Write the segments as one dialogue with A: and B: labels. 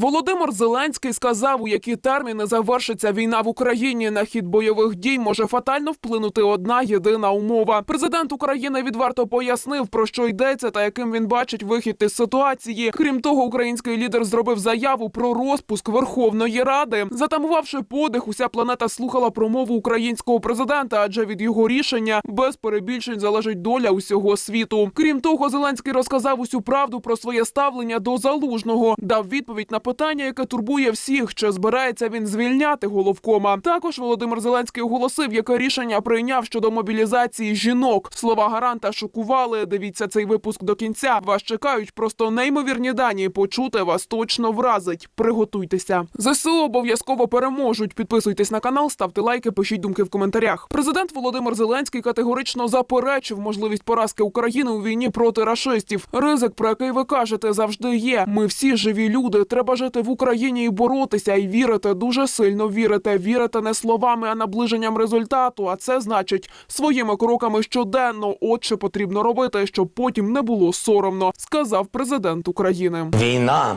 A: Володимир Зеленський сказав, у які терміни завершиться війна в Україні. На хід бойових дій може фатально вплинути одна єдина умова. Президент України відверто пояснив, про що йдеться та яким він бачить вихід із ситуації. Крім того, український лідер зробив заяву про розпуск Верховної Ради. Затамувавши подих, уся планета слухала промову українського президента, адже від його рішення без перебільшень залежить доля усього світу. Крім того, Зеленський розказав усю правду про своє ставлення до залужного, дав відповідь на питання, яке турбує всіх, чи збирається він звільняти головкома. Також Володимир Зеленський оголосив, яке рішення прийняв щодо мобілізації жінок. Слова гаранта шокували. Дивіться цей випуск до кінця. Вас чекають просто неймовірні дані. Почути вас точно вразить. Приготуйтеся. ЗСУ обов'язково переможуть. Підписуйтесь на канал, ставте лайки, пишіть думки в коментарях. Президент Володимир Зеленський категорично заперечив можливість поразки України у війні проти рашистів. Ризик, про який ви кажете, завжди є. Ми всі живі люди. Треба жити в Україні і боротися, і вірити дуже сильно вірити. Вірити не словами, а наближенням результату. А це значить своїми кроками щоденно. От що потрібно робити, щоб потім не було соромно, сказав президент України.
B: Війна,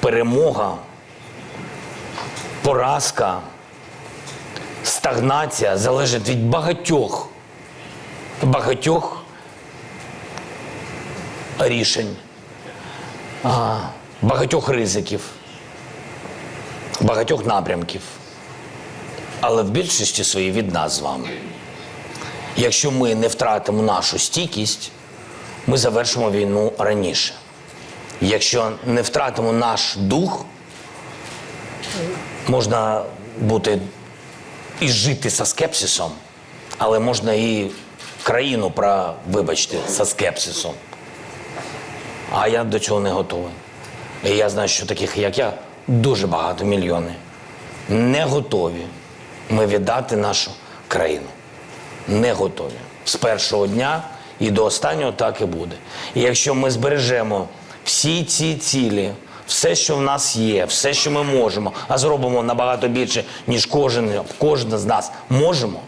B: перемога, поразка, стагнація залежить від багатьох, багатьох рішень, а, багатьох ризиків, багатьох напрямків. Але в більшості своїй від нас з вами. Якщо ми не втратимо нашу стійкість, ми завершимо війну раніше. Якщо не втратимо наш дух, можна бути і жити со скепсисом, але можна і країну про, вибачте, со скепсисом. А я до цього не готовий. Я знаю, що таких, як я, дуже багато мільйони. Не готові ми віддати нашу країну. Не готові. З першого дня і до останнього так і буде. І якщо ми збережемо всі ці цілі, все, що в нас є, все, що ми можемо, а зробимо набагато більше, ніж кожен, кожен з нас можемо,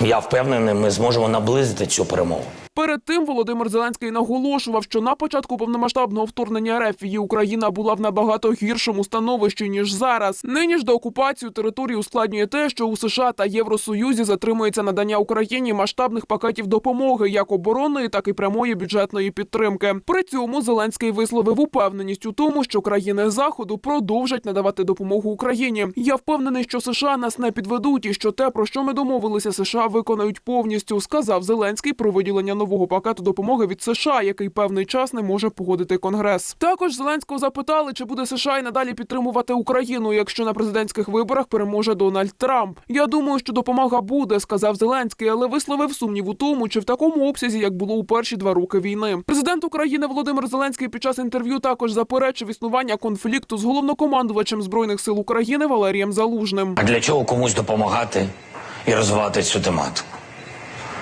B: я впевнений, ми зможемо наблизити цю перемогу.
A: Перед тим Володимир Зеленський наголошував, що на початку повномасштабного вторгнення РФ її Україна була в набагато гіршому становищі ніж зараз. Нині ж до окупацію території ускладнює те, що у США та Євросоюзі затримується надання Україні масштабних пакетів допомоги, як оборонної, так і прямої бюджетної підтримки. При цьому Зеленський висловив упевненість у тому, що країни заходу продовжать надавати допомогу Україні. Я впевнений, що США нас не підведуть, і що те, про що ми домовилися, США виконають повністю, сказав Зеленський про виділення нового пакету допомоги від США, який певний час не може погодити Конгрес. Також Зеленського запитали, чи буде США і надалі підтримувати Україну, якщо на президентських виборах переможе Дональд Трамп. Я думаю, що допомога буде, сказав Зеленський, але висловив сумнів у тому, чи в такому обсязі, як було у перші два роки війни. Президент України Володимир Зеленський під час інтерв'ю також заперечив існування конфлікту з головнокомандувачем збройних сил України Валерієм Залужним.
B: А для чого комусь допомагати і розвивати цю тематику?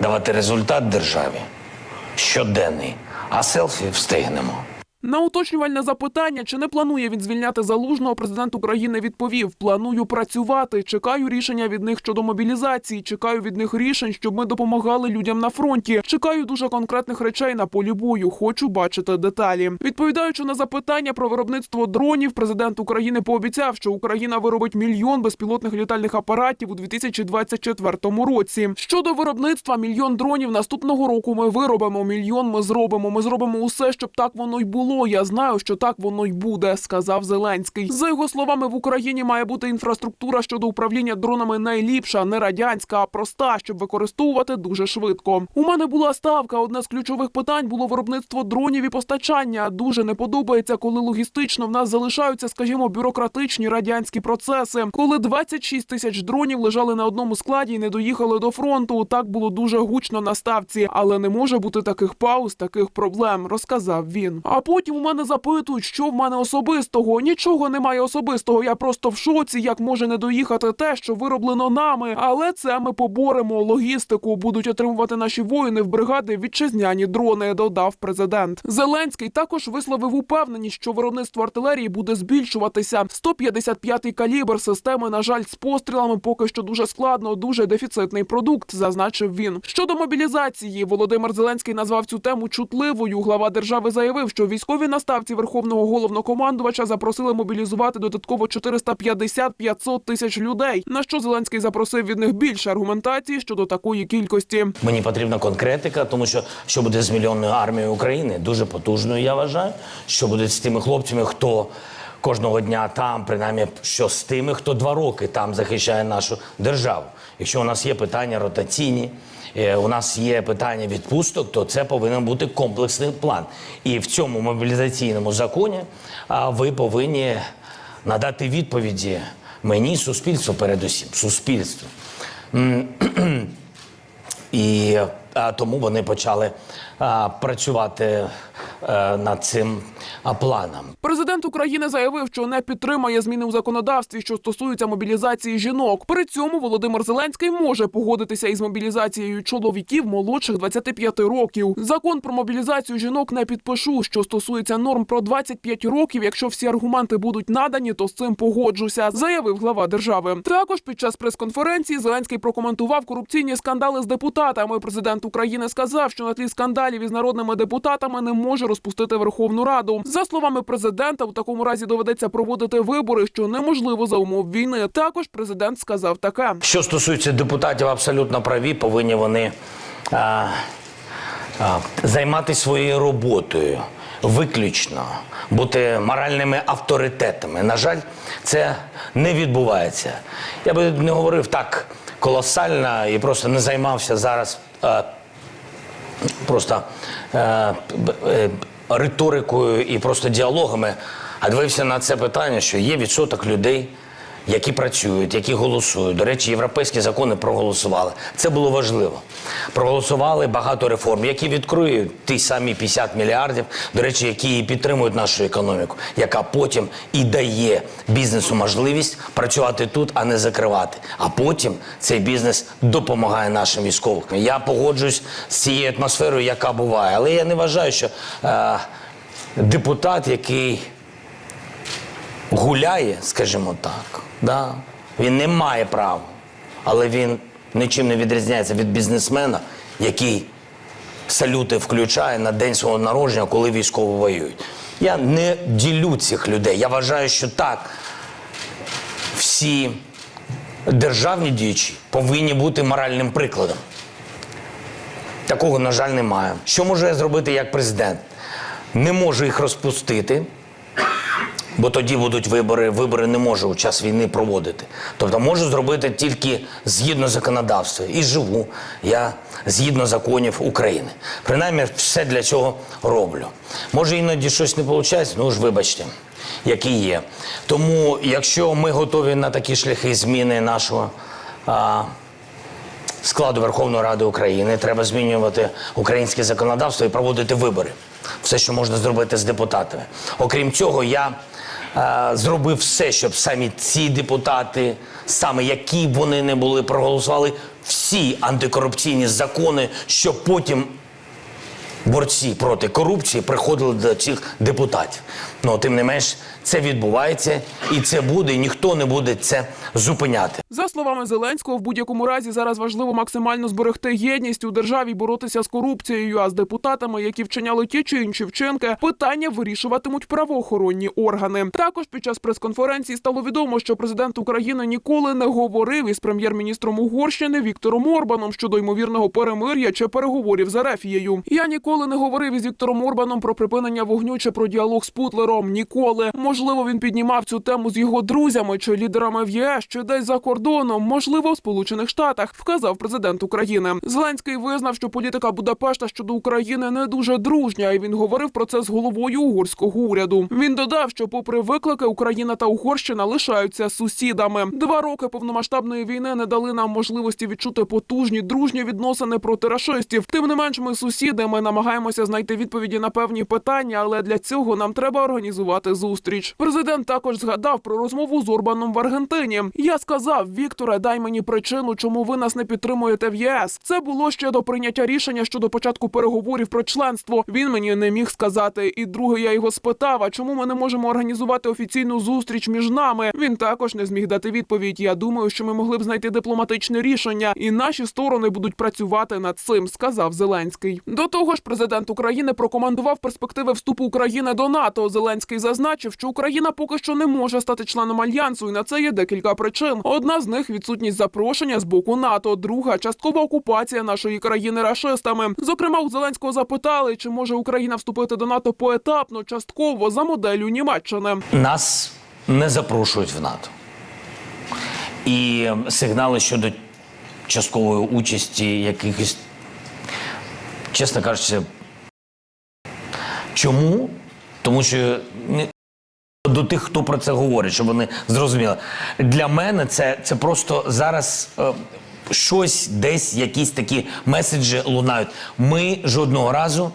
B: давати результат державі щоденний, а селфі встигнемо.
A: На уточнювальне запитання, чи не планує він звільняти залужного, президент України відповів: планую працювати. Чекаю рішення від них щодо мобілізації. Чекаю від них рішень, щоб ми допомагали людям на фронті. Чекаю дуже конкретних речей на полі бою. Хочу бачити деталі. Відповідаючи на запитання про виробництво дронів, президент України пообіцяв, що Україна виробить мільйон безпілотних літальних апаратів у 2024 році. Щодо виробництва мільйон дронів наступного року ми виробимо. Мільйон ми зробимо. Ми зробимо усе, щоб так воно й було. Я знаю, що так воно й буде, сказав Зеленський. За його словами, в Україні має бути інфраструктура щодо управління дронами найліпша, не радянська, а проста, щоб використовувати дуже швидко. У мене була ставка. Одне з ключових питань було виробництво дронів і постачання. Дуже не подобається, коли логістично в нас залишаються, скажімо, бюрократичні радянські процеси. Коли 26 тисяч дронів лежали на одному складі і не доїхали до фронту. Так було дуже гучно на ставці, але не може бути таких пауз, таких проблем, розказав він. А потім Потім у мене запитують, що в мене особистого. Нічого немає особистого. Я просто в шоці, як може не доїхати те, що вироблено нами. Але це ми поборемо. Логістику будуть отримувати наші воїни в бригади вітчизняні дрони. Додав президент. Зеленський також висловив упевненість, що виробництво артилерії буде збільшуватися. 155-й калібр системи, на жаль, з пострілами поки що дуже складно, дуже дефіцитний продукт, зазначив він. Щодо мобілізації, Володимир Зеленський назвав цю тему чутливою. Глава держави заявив, що військові наставці верховного головнокомандувача запросили мобілізувати додатково 450-500 тисяч людей. На що Зеленський запросив від них більше аргументації щодо такої кількості.
B: Мені потрібна конкретика, тому що що буде з мільйонною армією України, дуже потужною, я вважаю. Що буде з тими хлопцями, хто кожного дня там, принаймні, що з тими, хто два роки там захищає нашу державу. Якщо у нас є питання ротаційні, у нас є питання відпусток, то це повинен бути комплексний план. І в цьому мобілізаційному законі ви повинні надати відповіді мені, суспільству, передусім, суспільству. І тому вони почали працювати над цим планом.
A: Президент України заявив, що не підтримає зміни у законодавстві, що стосуються мобілізації жінок. При цьому Володимир Зеленський може погодитися із мобілізацією чоловіків молодших 25 років. Закон про мобілізацію жінок не підпишу. Що стосується норм про 25 років, якщо всі аргументи будуть надані, то з цим погоджуся, заявив глава держави. Також під час прес-конференції Зеленський прокоментував корупційні скандали з депутатами. Президент України сказав, що на тлі скандалів із народними депутатами не може розпустити Верховну Раду. За словами президента, у такому разі доведеться проводити вибори, що неможливо за умов війни. Також президент сказав таке.
B: Що стосується депутатів, абсолютно праві, повинні вони а, а, займатися своєю роботою. Виключно бути моральними авторитетами. На жаль, це не відбувається. Я би не говорив так колосально і просто не займався зараз просто е, е, риторикою і просто діалогами, а дивився на це питання, що є відсоток людей, які працюють, які голосують. До речі, європейські закони проголосували. Це було важливо. Проголосували багато реформ, які відкриють ті самі 50 мільярдів, до речі, які і підтримують нашу економіку, яка потім і дає бізнесу можливість працювати тут, а не закривати. А потім цей бізнес допомагає нашим військовим. Я погоджуюсь з цією атмосферою, яка буває, але я не вважаю, що е, депутат, який гуляє, скажімо так, да? він не має права, але він нічим не відрізняється від бізнесмена, який салюти включає на день свого народження, коли військові воюють. Я не ділю цих людей. Я вважаю, що так, всі державні діячі повинні бути моральним прикладом. Такого, на жаль, немає. Що можу я зробити як президент? Не можу їх розпустити, бо тоді будуть вибори. Вибори не можу у час війни проводити. Тобто можу зробити тільки згідно законодавства. І живу я згідно законів України. Принаймні, все для цього роблю. Може, іноді щось не виходить, ну ж вибачте, які є. Тому, якщо ми готові на такі шляхи зміни нашого. А, складу Верховної Ради України. Треба змінювати українське законодавство і проводити вибори. Все, що можна зробити з депутатами. Окрім цього, я е, зробив все, щоб самі ці депутати, саме які б вони не були, проголосували всі антикорупційні закони, щоб потім борці проти корупції приходили до цих депутатів. Ну, тим не менш, це відбувається і це буде, і ніхто не буде це зупиняти.
A: За словами Зеленського, в будь-якому разі зараз важливо максимально зберегти єдність у державі, боротися з корупцією. А з депутатами, які вчиняли ті чи інші вчинки, питання вирішуватимуть правоохоронні органи. Також під час прес-конференції стало відомо, що президент України ніколи не говорив із прем'єр-міністром Угорщини Віктором Орбаном щодо ймовірного перемир'я чи переговорів з Арефією. Я ніколи не говорив із Віктором Орбаном про припинення вогню чи про діалог з Путлером. Ніколи. Можливо, він піднімав цю тему з його друзями чи лідерами в ЄС, чи десь за кордоном, можливо, в Сполучених Штатах, вказав президент України. Зеленський визнав, що політика Будапешта щодо України не дуже дружня, і він говорив про це з головою угорського уряду. Він додав, що, попри виклики, Україна та Угорщина лишаються сусідами. Два роки повномасштабної війни не дали нам можливості відчути потужні дружні відносини проти рашистів. Тим не менш, ми сусіди. Ми намагаємося знайти відповіді на певні питання, але для цього нам треба організувати зустріч. Президент також згадав про розмову з Орбаном в Аргентині. Я сказав, Вікторе, дай мені причину, чому ви нас не підтримуєте в ЄС. Це було ще до прийняття рішення щодо початку переговорів про членство. Він мені не міг сказати. І друге, я його спитав: а чому ми не можемо організувати офіційну зустріч між нами? Він також не зміг дати відповідь. Я думаю, що ми могли б знайти дипломатичне рішення, і наші сторони будуть працювати над цим, сказав Зеленський. До того ж, президент України прокомандував перспективи вступу України до НАТО. Зеленський зазначив, що Україна поки що не може стати членом альянсу, і на це є декілька причин. Одна з них відсутність запрошення з боку НАТО, друга часткова окупація нашої країни рашистами. Зокрема, у Зеленського запитали, чи може Україна вступити до НАТО поетапно, частково за моделлю Німеччини.
B: Нас не запрошують в НАТО. І сигнали щодо часткової участі якихось, чесно кажучи, чому? Тому що до тих, хто про це говорить, щоб вони зрозуміли. Для мене це, це просто зараз е, щось десь, якісь такі меседжі лунають. Ми жодного разу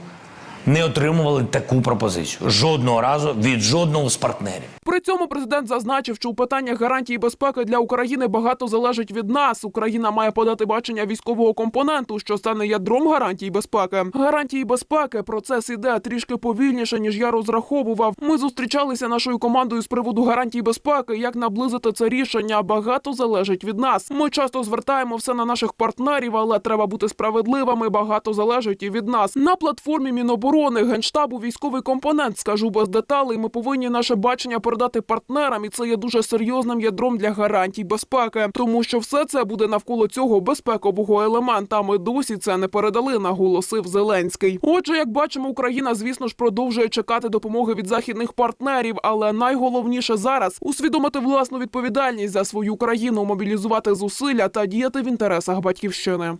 B: не отримували таку пропозицію. Жодного разу від жодного з партнерів.
A: При цьому президент зазначив, що у питаннях гарантії безпеки для України багато залежить від нас. Україна має подати бачення військового компоненту, що стане ядром гарантій безпеки. Гарантії безпеки процес іде трішки повільніше ніж я розраховував. Ми зустрічалися нашою командою з приводу гарантій безпеки. Як наблизити це рішення? Багато залежить від нас. Ми часто звертаємо все на наших партнерів, але треба бути справедливими. Багато залежить і від нас. На платформі Міноборони генштабу військовий компонент. Скажу без деталей. Ми повинні наше бачення передати партнерам, і це є дуже серйозним ядром для гарантій безпеки, тому що все це буде навколо цього безпекового елемента. Ми досі це не передали, наголосив Зеленський. Отже, як бачимо, Україна, звісно ж, продовжує чекати допомоги від західних партнерів, але найголовніше зараз усвідомити власну відповідальність за свою країну, мобілізувати зусилля та діяти в інтересах батьківщини.